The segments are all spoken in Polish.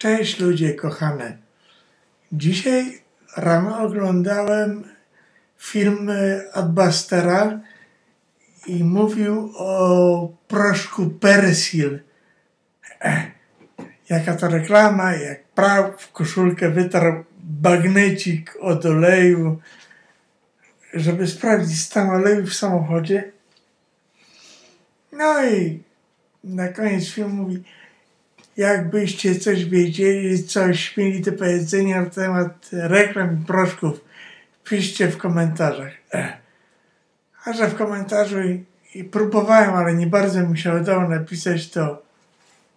Cześć ludzie kochane. Dzisiaj rano oglądałem film Adbustera i mówił o proszku Persil. Jaka to reklama, jak praw w koszulkę wytarł bagnecik od oleju, żeby sprawdzić stan oleju w samochodzie. No i na koniec filmu mówi, jakbyście coś wiedzieli, coś mieli do powiedzenia na temat reklam i proszków, piszcie w komentarzach. Ech. A że w komentarzu i, i próbowałem, ale nie bardzo mi się udało napisać, to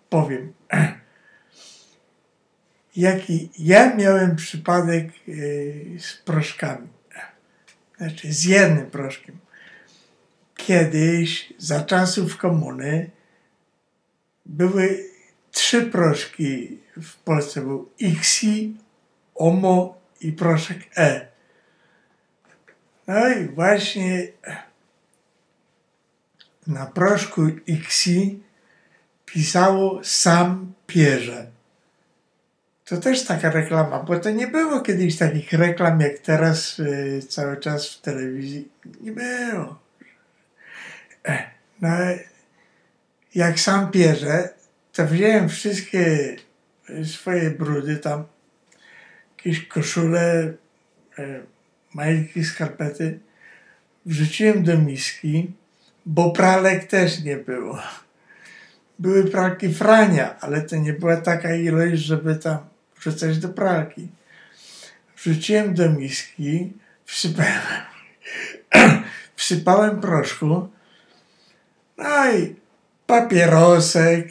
powiem. Ech. Jaki ja miałem przypadek yy, z proszkami. Znaczy z jednym proszkiem. Kiedyś, za czasów komuny, były trzy proszki w Polsce. Był XI, OMO i proszek E. No i właśnie na proszku XI pisało sam pierze. To też taka reklama, bo to nie było kiedyś takich reklam jak teraz yy, cały czas w telewizji. Nie było. No, jak sam pierze, to wziąłem wszystkie swoje brudy tam, jakieś koszule, e, majtki, skarpety, wrzuciłem do miski, bo pralek też nie było. Były pralki Frania, ale to nie była taka ilość, żeby tam wrzucać do pralki. Wrzuciłem do miski, wsypałem, wsypałem proszku, no i papierosek,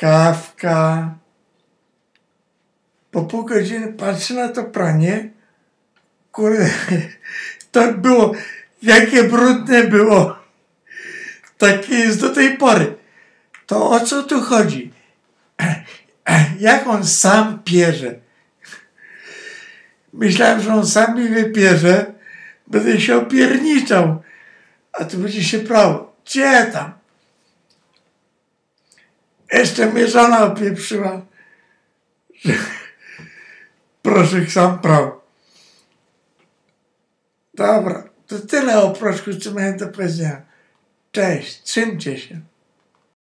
kawka. Po pół godziny patrzę na to pranie. Kurde, to było, jakie brudne było. Takie jest do tej pory. To o co tu chodzi? Jak on sam pierze? Myślałem, że on sam mi wypierze, będę się opierniczał, a tu będzie się prał. Gdzie tam? Jeszcze mnie żona opieprzyła, że proszek sam prał. Dobra, to tyle o proszku, co miałem do powiedzenia. Cześć, trzymcie się.